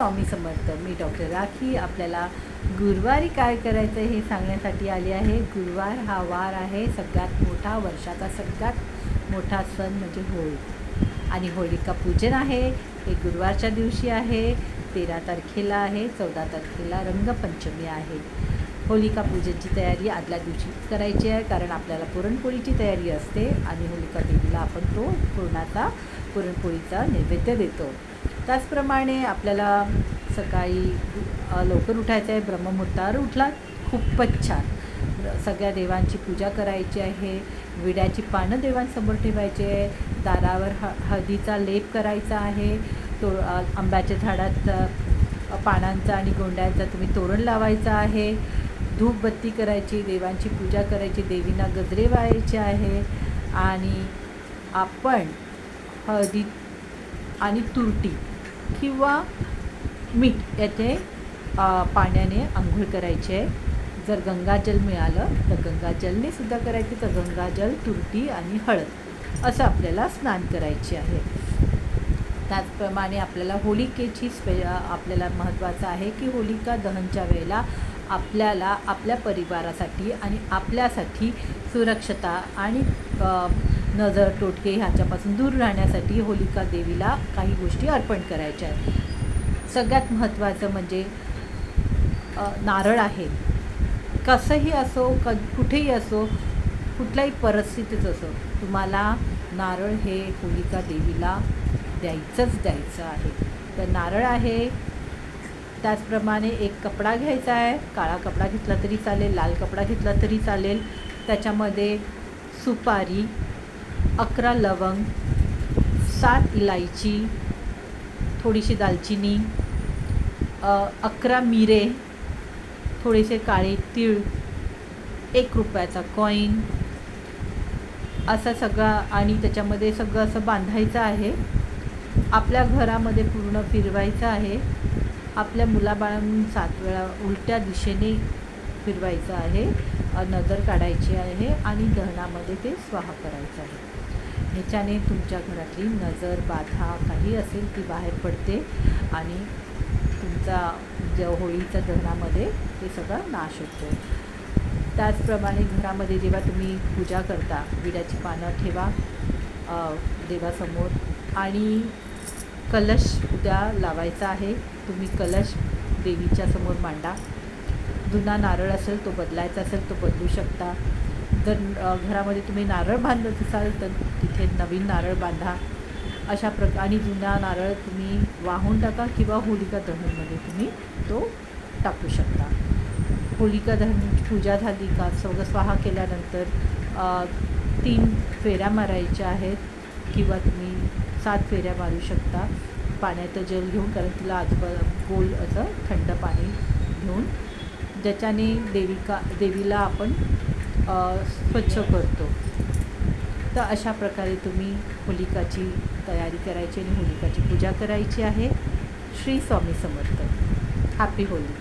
स्वामी समर्थ मी doctor rakhi. आपल्याला गुरुवारी काय करायचं हे सांगण्यासाठी आली आहे. गुरुवार हा वार आहे. सगळ्यात मोठा वर्षाचा सगळ्यात मोठा सण म्हणजे होळी. आणि होळिका पूजन आहे. हे गुरुवारच्या दिवशी आहे. तेरा तारखेला आहे. चौदा तारखेला रंगपंचमी आहे. होलिका पूजनची तयारी आदल्या दिवशी करायची आहे कारण आपल्याला पुरणपोळीची तयारी असते. आणि होलिका देवीला आपण तो पुरणाचा पुरणपोळीचा नैवेद्य देतो. त्याचप्रमाणे आपल्याला सकाळी लवकर उठायचं आहे. ब्रह्ममुहूर्तावर उठला खूपच छान. सगळ्या देवांची पूजा करायची आहे. विड्याची पानं देवांसमोर ठेवायची आहे. दारावर ह हळदीचा लेप करायचा आहे. तो आंब्याच्या झाडात पानांचा आणि गोंड्यांचा तुम्ही तोरण लावायचं आहे. धूपबत्ती करायची देवांची पूजा करायची देवींना गजरे व्हायचे आहे. आणि आपण हळदी आणि तुरटी किंवा मीठ याचे पाण्याने आंघोळ करायची आहे. जर गंगाजल मिळालं तर गंगाजलने सुद्धा करायचं. तर गंगाजल तुरटी आणि हळद असं आपल्याला स्नान करायचे आहे. त्याचप्रमाणे आपल्याला होलिकेची स्पे आपल्याला महत्त्वाचं आहे की होलिका दहनच्या वेळेला आपल्याला आपल्या परिवारासाठी आणि आपल्यासाठी सुरक्षता आणि नजर टोटके ह्याच्यापासून दूर राहण्यासाठी होलिका देवीला काही गोष्टी अर्पण करायच्या आहेत. सगळ्यात महत्त्वाचं म्हणजे नारळ आहे. कसंही असो क कुठेही असो कुठल्याही परिस्थितीत असो तुम्हाला नारळ हे होलिका देवीला द्यायचंच द्यायचं आहे. तर नारळ आहे त्याचप्रमाणे एक कपडा घ्यायचा आहे काळा कपडा घेतला तरी चालेल लाल कपडा घेतला तरी चालेल त्याच्यामध्ये सुपारी अकरा लवंग सात इलायची थोडीशी दालचिनी अकरा मिरे थोडेसे काळे तीळ एक रुपयाचा कॉईन असं सगळा आणि त्याच्यामध्ये सगळं असं बांधायचं आहे. आपल्या घरामध्ये पूर्ण फिरवायचं आहे. आपल्या मुलाबाळांनी सात वेळा उलट्या दिशेने फिरवायचं आहे. नजर काढायची आहे आणि दहनामध्ये ते स्वाहा करायचं आहे. ह्याच्याने तुमच्या घरातली नजर बाधा काही असेल ती बाहेर पडते आणि तुमचा ज होळीच्या दहनामध्ये ते सगळं नाश होतो त्याचप्रमाणे घरामध्ये जेव्हा तुम्ही पूजा करता विड्याची पानं ठेवा देवासमोर आणि कलश उद्या लावायचा आहे तुम्ही कलश देवीच्या समोर मांडा. जुना नारळ असेल तो बदलायचा असेल तो बदलू शकता. जर घरामध्ये तुम्ही नारळ बांधत असाल तर तिथे नवीन नारळ बांधा. अशा प्रकार आणि जुना नारळ तुम्ही वाहून टाका किंवा होलिका दहनमध्ये तुम्ही तो टाकू शकता. होलिका दहन पूजा झाली का सगळं स्वाहा केल्यानंतर तीन फेऱ्या मारायच्या आहेत किंवा तुम्ही सात फेऱ्या मारू शकता. पाण्याचं जल घेऊन कारण तिला आजबा गोल असं थंड पाणी घेऊन ज्याच्याने देविका देवीला आपण स्वच्छ करतो. तर अशा प्रकारे तुम्ही होलिकाची तयारी करायची आणि होलिकाची पूजा करायची आहे. श्री स्वामी समर्थ. Happy Holy